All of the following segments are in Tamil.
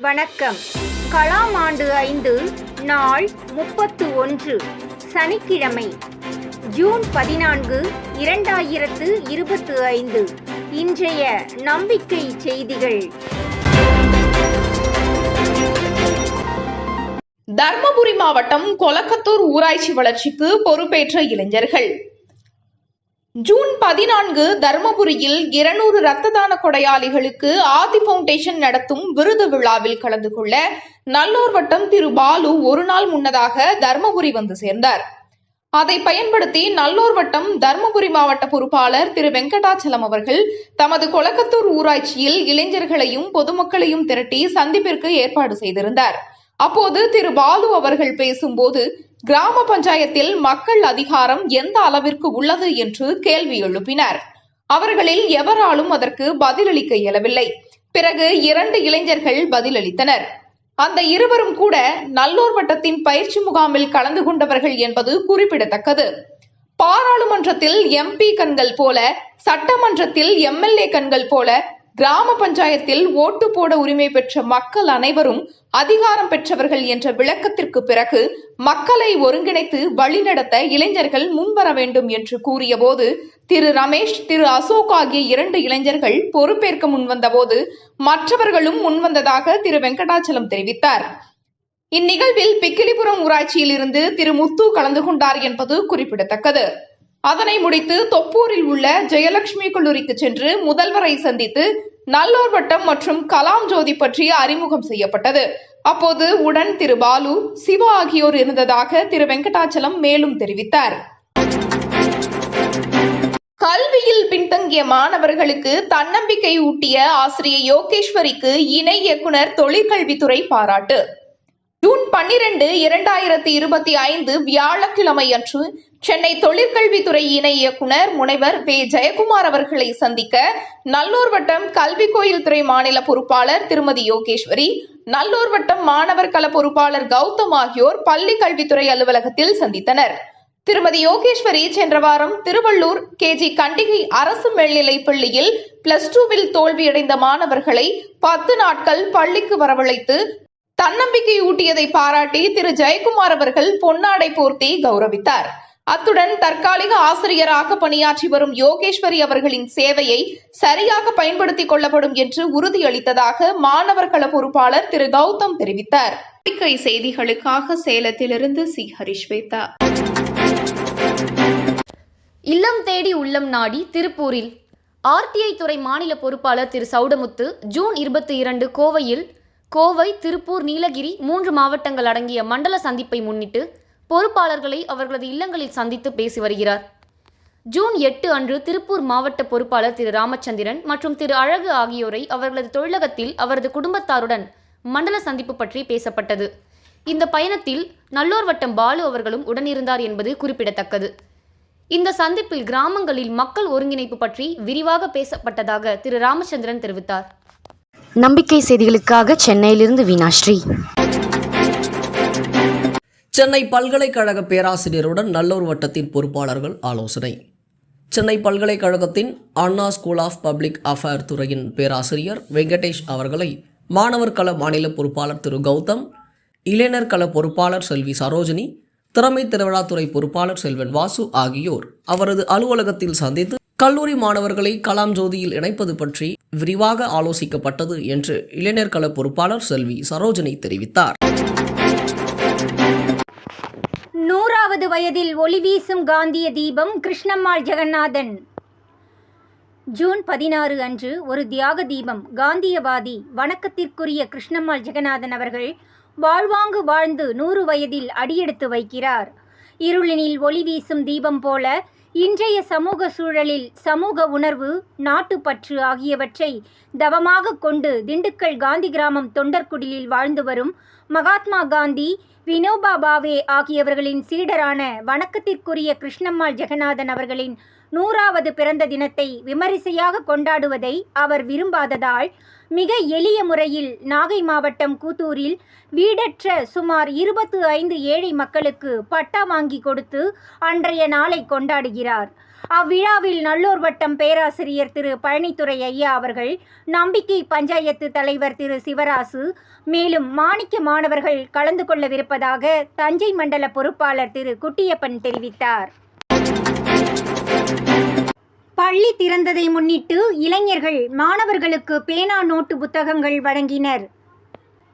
வணக்கம். கலாம் ஆண்டு ஐந்து நாள் முப்பத்து ஒன்று சனிக்கிழமை ஜூன் பதினான்கு இரண்டாயிரத்து இருபத்து ஐந்து. இன்றைய நம்பிக்கை செய்திகள். தர்மபுரி மாவட்டம் கொலக்கத்தூர் ஊராட்சி வளர்ச்சிக்கு பொறுப்பேற்ற இளைஞர்கள். ஜூன் பதினான்கு தருமபுரியில் இருநூறு ரத்த தான கொடையாளிகளுக்கு ஆதி பவுண்டேஷன் நடத்தும் விருது விழாவில் கலந்து கொள்ள நல்லூர் வட்டம் திரு பாலு ஒரு நாள் முன்னதாக தருமபுரி வந்து சேர்ந்தார். அதை பயன்படுத்தி நல்லூர் வட்டம் தர்மபுரி மாவட்ட பொறுப்பாளர் திரு வெங்கடாச்சலம் அவர்கள் தமது கொளக்கத்தூர் ஊராட்சியில் இளைஞர்களையும் பொதுமக்களையும் திரட்டி சந்திப்பிற்கு ஏற்பாடு செய்திருந்தார். அப்போது திரு பாலு அவர்கள் பேசும்போது கிராம பஞ்சாயத்தில் மக்கள் அதிகாரம் எந்த அளவிற்கு உள்ளது என்று கேள்வி எழுப்பினர். அவர்களில் எவராலும் அதற்கு பதிலளிக்க இயலவில்லை. பிறகு இரண்டு இளைஞர்கள் பதிலளித்தனர். அந்த இருவரும் கூட நல்லூர் வட்டத்தின் பயிற்சி முகாமில் கலந்து கொண்டவர்கள் என்பது குறிப்பிடத்தக்கது. பாராளுமன்றத்தில் எம்பி கண்கள் போல சட்டமன்றத்தில் எம்எல்ஏ கண்கள் போல கிராம பஞ்சாயத்தில் ஓட்டு போட உரிமை பெற்ற மக்கள் அனைவரும் அதிகாரம் பெற்றவர்கள் என்ற விளக்கத்திற்கு பிறகு மக்களை ஒருங்கிணைத்து வழிநடத்த இளைஞர்கள் முன்வர வேண்டும் என்று கூறியபோது திரு ரமேஷ் திரு அசோக் ஆகிய இரண்டு இளைஞர்கள் பொறுப்பேற்க முன்வந்தபோது மற்றவர்களும் முன்வந்ததாக திரு வெங்கடாச்சலம் தெரிவித்தார். இந்நிகழ்வில் பிக்கிலிபுரம் ஊராட்சியில் இருந்து திரு முத்து கலந்து கொண்டார் என்பது குறிப்பிடத்தக்கது. அதனை முடித்து தொப்பூரில் உள்ள ஜெயலட்சுமி கல்லூரிக்கு சென்று முதல்வரை சந்தித்து நல்லோர் வட்டம் மற்றும் கலாம் ஜோதி பற்றி அறிமுகம் செய்யப்பட்டது. அப்போது உடன் திரு பாலு சிவா ஆகியோர் இருந்ததாக திரு வெங்கடாச்சலம் மேலும் தெரிவித்தார். கல்வியில் பின்தங்கிய மாணவர்களுக்கு தன்னம்பிக்கை ஊட்டிய ஆசிரியர் யோகேஸ்வரிக்கு இணை இயக்குனர் தொழிற்கல்வித்துறை பாராட்டு. ஜூன் பன்னிரண்டு இரண்டாயிரத்தி இருபத்தி ஐந்து வியாழக்கிழமை அன்று சென்னை தொழிற்கல்வித்துறை இணை இயக்குனர் முனைவர் வே. ஜெயக்குமார் அவர்களை சந்திக்க நல்லூர் வட்டம் கல்வி கோயில் துறை மாநில பொறுப்பாளர் திருமதி யோகேஸ்வரி நல்லூர் வட்டம் மாணவர் கள பொறுப்பாளர் கௌதம் ஆகியோர் பள்ளி கல்வித்துறை அலுவலகத்தில் சந்தித்தனர். திருமதி யோகேஸ்வரி சென்ற வாரம் திருவள்ளூர் கேஜி கண்டிகை அரசு மேல்நிலைப் பள்ளியில் பிளஸ் டூவில் தோல்வியடைந்த மாணவர்களை பத்து நாட்கள் பள்ளிக்கு வரவழைத்து தன்னம்பிக்கை ஊட்டியதை பாராட்டி திரு. ஜெயக்குமார் அவர்கள் பொன்னாடை போர்த்தி கௌரவித்தார். அத்துடன் தற்காலிக ஆசிரியராக பணியாற்றி வரும் யோகேஸ்வரி அவர்களின் சேவையை சரியாக பயன்படுத்திக் கொள்ளப்படும் என்று உறுதியளித்ததாக மாணவர் கள பொறுப்பாளர் திரு கௌதம் தெரிவித்தார். செய்திகளுக்காக சேலத்திலிருந்து சி. ஹரிஸ்வேதா இல்லம் தேடி உள்ளம் நாடி திருப்பூரில். ஆர்டிஐ துறை மாநில பொறுப்பாளர் திரு சௌடமுத்து ஜூன் இருபத்தி இரண்டு கோவையில் கோவை திருப்பூர் நீலகிரி மூன்று மாவட்டங்கள் அடங்கிய மண்டல சந்திப்பை முன்னிட்டு பொறுப்பாளர்களை அவர்களது இல்லங்களில் சந்தித்து பேசி வருகிறார். ஜூன் எட்டு அன்று திருப்பூர் மாவட்ட பொறுப்பாளர் திரு ராமச்சந்திரன் மற்றும் திரு அழகு ஆகியோரை அவர்களது தொழிலகத்தில் அவரது குடும்பத்தாருடன் மண்டல சந்திப்பு பற்றி பேசப்பட்டது. இந்த பயணத்தில் நல்லோர் வட்டம் பாலு அவர்களும் உடனிருந்தார் என்பது குறிப்பிடத்தக்கது. இந்த சந்திப்பில் கிராமங்களில் மக்கள் ஒருங்கிணைப்பு பற்றி விரிவாக பேசப்பட்டதாக திரு ராமச்சந்திரன் தெரிவித்தார். நம்பிக்கை செய்திகளுக்காக சென்னையிலிருந்து வீனாஸ்ரீ சென்னை பல்கலைக்கழக பேராசிரியருடன் நல்லூர் வட்டத்தின் பொறுப்பாளர்கள் ஆலோசனை. சென்னை பல்கலைக்கழகத்தின் Anna school of public affair துறையின் பேராசிரியர் வெங்கடேஷ் அவர்களை மாணவர் கள மாநில பொறுப்பாளர் திரு கௌதம் இளைஞர் கள பொறுப்பாளர் செல்வி சரோஜினி திறமை திருவிழாத்துறை பொறுப்பாளர் செல்வன் வாசு ஆகியோர் அவரது அலுவலகத்தில் சந்தித்து கல்லூரி மாணவர்களை கலாம் ஜோதியில் இணைப்பது பற்றி விரிவாக ஆலோசிக்கப்பட்டது என்று இளைஞர் கள பொறுப்பாளர் செல்வி சரோஜினி தெரிவித்தார். நூறாவது வயதில் ஒளி வீசும் காந்திய தீபம் கிருஷ்ணம்மாள் ஜெகநாதன். ஜூன் பதினாறு அன்று ஒரு தியாக தீபம் காந்தியவாதி வணக்கத்திற்குரிய கிருஷ்ணம்மாள் ஜெகநாதன் அவர்கள் வாழ்வாங்கு வாழ்ந்து நூறு வயதில் அடியெடுத்து வைக்கிறார். இருளினில் ஒளி வீசும் தீபம் போல இன்றைய சமூக சூழலில் சமூக உணர்வு நாட்டுப்பற்று ஆகியவற்றை தவமாக கொண்டு திண்டுக்கல் காந்தி கிராமம் தொண்டர்குடிலில் வாழ்ந்து வரும் மகாத்மா காந்தி வினோபா பாவே ஆகியவர்களின் சீடரான வணக்கத்திற்குரிய கிருஷ்ணம்மாள் ஜெகநாதன் அவர்களின் நூறாவது பிறந்த தினத்தை விமரிசையாக கொண்டாடுவதை அவர் விரும்பாததால் மிக எளிய முறையில் நாகை மாவட்டம் கூத்தூரில் வீடற்ற சுமார் இருபத்து ஐந்து ஏழை மக்களுக்கு பட்டா வாங்கி கொடுத்து அன்றைய நாளை கொண்டாடுகிறார். அவ்விழாவில் நல்லூர் வட்டம் பேராசிரியர் திரு. பழனித்துறை ஐயா அவர்கள் நம்பிக்கை பஞ்சாயத்து தலைவர் திரு. சிவராசு மேலும் மாணிக்க மாணவர்கள் கலந்து கொள்ளவிருப்பதாக தஞ்சை மண்டல பொறுப்பாளர் திரு. குட்டியப்பன் தெரிவித்தார். பள்ளி திறந்ததை முன்னிட்டு இளைஞர்கள் மாணவர்களுக்கு பேனா நோட்டு புத்தகங்கள் வழங்கினர்.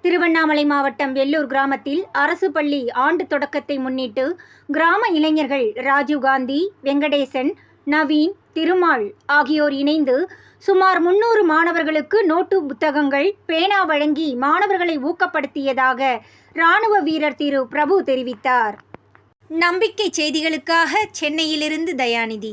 திருவண்ணாமலை மாவட்டம் வெள்ளூர் கிராமத்தில் அரசு பள்ளி ஆண்டு தொடக்கத்தை முன்னிட்டு கிராம இளைஞர்கள் ராஜீவ்காந்தி வெங்கடேசன் நவீன் திருமால் ஆகியோர் இணைந்து சுமார் முன்னூறு மாணவர்களுக்கு நோட்டு புத்தகங்கள் பேனா வழங்கி மாணவர்களை ஊக்கப்படுத்தியதாக இராணுவ வீரர் திரு. பிரபு தெரிவித்தார். நம்பிக்கை செய்திகளுக்காக சென்னையிலிருந்து தயாநிதி.